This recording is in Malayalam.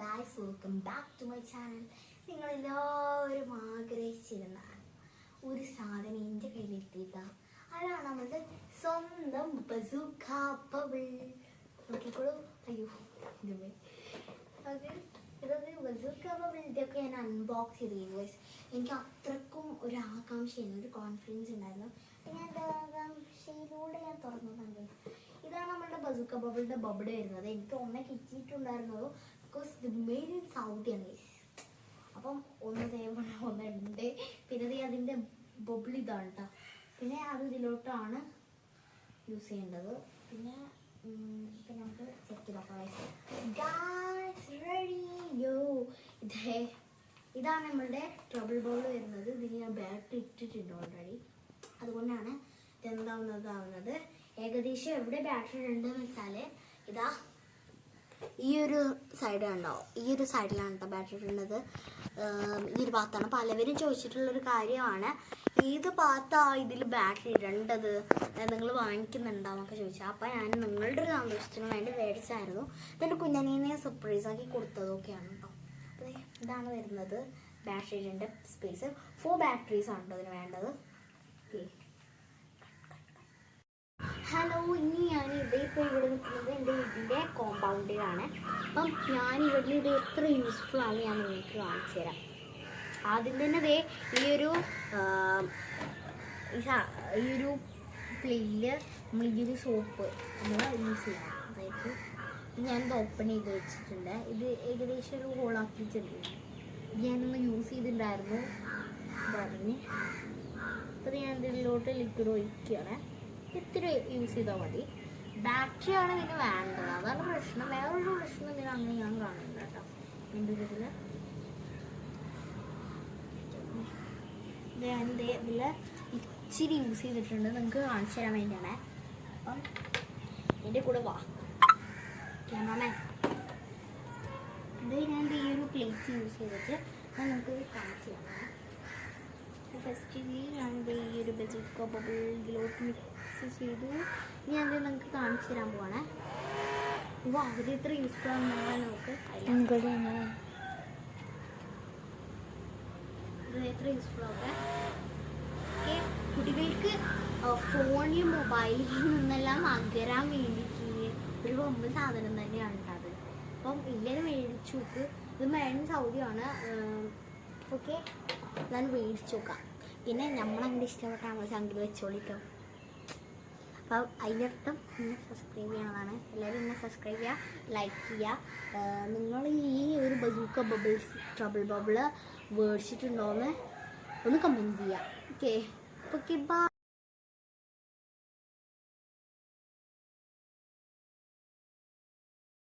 Guys welcome back to my channel നിങ്ങൾ എല്ലാവരും ആഗ്രഹിച്ചിരുന്നതാണ് ഒരു സാധനം എന്റെ കയ്യിലെത്തിയതാ. അതാണ് നമ്മളുടെ സ്വന്തം ബസൂക്ക ഇതൊക്കെ ഇതൊക്കെ ഞാൻ അൺബോക്സ് ചെയ്ത് ഗൈസ് എനിക്ക് അത്രക്കും ഒരു ആകാംക്ഷയായിരുന്നു ഒരു കോൺഫിഡൻസ് ഉണ്ടായിരുന്നു. ഞാൻ എന്റെ ആകാംക്ഷയിലൂടെ ഞാൻ തുറന്നതാണ് ഇതാണ് നമ്മളുടെ ബസൂക്ക ബബിളിന്റെ ബബിൾ വരുന്നത് എനിക്ക് ഒന്നേ കിട്ടിയിട്ടുണ്ടായിരുന്നത് ബിക്കോസ് ഇത് മെയ്ഡ് ഇൻ സൗദി ആണ്. guys. അപ്പം ഒന്ന് തേവണ ഒന്നുണ്ട് പിന്നെ അതിന്റെ ബബിൾ ഇതാണ് കേട്ടോ പിന്നെ അത് ഇതിലോട്ടാണ് യൂസ് ചെയ്യേണ്ടത്. പിന്നെ പിന്നെ നമുക്ക് ചെക്ക് ചെയ്ത് നോക്കാം ഗായ്സ് റെഡി യോ ഇതേ ഇതാണ് നമ്മളുടെ ട്രബിൾ ബോൾ വരുന്നത്. ഇതിന് ഞാൻ ബാറ്ററി ഇട്ടിട്ടുണ്ട് ഓൾറെഡി അതുകൊണ്ടാണ് ഇതെന്താവുന്നതാവുന്നത് ഏകദേശം എവിടെ ബാറ്ററി ഉണ്ടെന്ന് വെച്ചാൽ ഇതാ ഈ ഒരു സൈഡ് കണ്ടോ ഈ ഒരു സൈഡിലാണ് കേട്ടോ ബാറ്ററി ഉള്ളത് ഈ ഒരു ഭാഗത്താണ്. പലവരും ചോദിച്ചിട്ടുള്ളൊരു കാര്യമാണ്. ഏത് ഭാഗത്താണ് ഇതിൽ ബാറ്ററി ഇടേണ്ടത്? നിങ്ങൾ വാങ്ങിക്കുന്നുണ്ടാവുമൊക്കെ ചോദിച്ചു. അപ്പോൾ ഞാൻ നിങ്ങളുടെ ഒരു സന്തോഷത്തിന് വേണ്ടി മേടിച്ചായിരുന്നു. എന്റെ കുഞ്ഞനീനെ സർപ്രൈസ് ആക്കി കൊടുത്തതൊക്കെയാണ് കേട്ടോ അപ്പോൾ ഇതാണ് വരുന്നത് ബാറ്ററി ബാറ്ററിയുടെ സ്പേസ് ഫോർ ബാറ്ററീസ് ആണ് കേട്ടോ അതിന് വേണ്ടത് ഹലോ ഇപ്പോൾ ഇവിടെ നിൽക്കുന്നത് എന്റെ വീടിന്റെ കോമ്പൗണ്ടിലാണ് അപ്പം ഞാൻ ഇവിടെ ഇത് എത്ര യൂസ്ഫുൾ ആണ് ഞാൻ നിങ്ങൾക്ക് കാണിച്ചു തരാം. ആദ്യം തന്നെ ദേ ഈ ഒരു ഈ ഒരു നമ്മൾ ഈ ഒരു സോപ്പ് നമ്മൾ യൂസ് ചെയ്യണം അതായത് ഞാനിത് ഓപ്പൺ ചെയ്ത് വെച്ചിട്ടുണ്ട്. ഇത് ഏകദേശം ഒരു ഹോളാക്കിയിട്ടുണ്ട് ഞാനൊന്ന് യൂസ് ചെയ്തിട്ടുണ്ടായിരുന്നു. പറഞ്ഞ്. അപ്പോൾ ഞാൻ ഇതിലോട്ട് ലിക്വിഡ് ഒഴിക്കുകയാണ്. ഇത്തിരി യൂസ് ചെയ്താൽ മതി? ബാറ്ററി ആണ് ഇതിന് വേണ്ടത്. അതാണ് പ്രശ്നം. വേറൊരു പ്രശ്നം ഇതിന് അങ്ങനെ ഞാൻ കാണുന്നുണ്ട് കേട്ടോ. എന്റെ ഞാൻ ദേ ഇതിൽ ഇച്ചിരി യൂസ് ചെയ്തിട്ടുണ്ട്. നിങ്ങൾക്ക് കാണിച്ചു തരാൻ വേണ്ടിയാണ്. അപ്പം എന്റെ കൂടെ വാ. ക്യാമറമാൻ. ഇത് ഞാൻ ഈ ഒരു പ്ലേറ്റ് യൂസ് ചെയ്തിട്ട് ഞാൻ നിങ്ങൾക്ക് കാണിച്ചു തരാം. ഫസ്റ്റ് ഞാൻ ഈ ഒരു ബെസിക്കോ ഇതിലോട്ട് മിക്സ് ചെയ്തു. ഇനി ഞാൻ ദേ നിങ്ങൾക്ക് കാണിച്ചു തരാൻ പോവാണേ. വാ ഇത് ഇത്ര യൂസ്ഫുൾ ആണെന്ന് നമുക്ക് അറിയാം. ഇത് എത്ര യൂസ്ഫുൾ ആവട്ടെ ഓക്കെ കുട്ടികൾക്ക് ഫോണിൽ മൊബൈലിൽ നിന്നെല്ലാം അകരാൻ വേണ്ടിയിട്ട് ഒരു ബൊമ്മ സാധനം തന്നെയാണ് അത്. അപ്പം ഇങ്ങനെ മേടിച്ചു നോക്ക്. ഇത് മേഡം സൗദിയാണ് ഓക്കെ. ഞാൻ മേടിച്ചു നോക്കാം. പിന്നെ നമ്മളങ്ങനെ ഇഷ്ടപ്പെട്ടാൽ നമ്മൾ സംഗീതം വെച്ചോളിട്ടോ. അപ്പം അതിന്റെ അർത്ഥം എന്നെ സബ്സ്ക്രൈബ് ചെയ്യണതാണ് എല്ലാവരും എന്നെ സബ്സ്ക്രൈബ് ചെയ്യുക ലൈക്ക് ചെയ്യുക. നിങ്ങൾ ഈ ഒരു ബസൂക്ക ബബിൾസ് ട്രബിൾ ബബിൾ മേടിച്ചിട്ടുണ്ടോയെന്ന് ഒന്ന് കമന്റ് ചെയ്യുക. Okay okay bye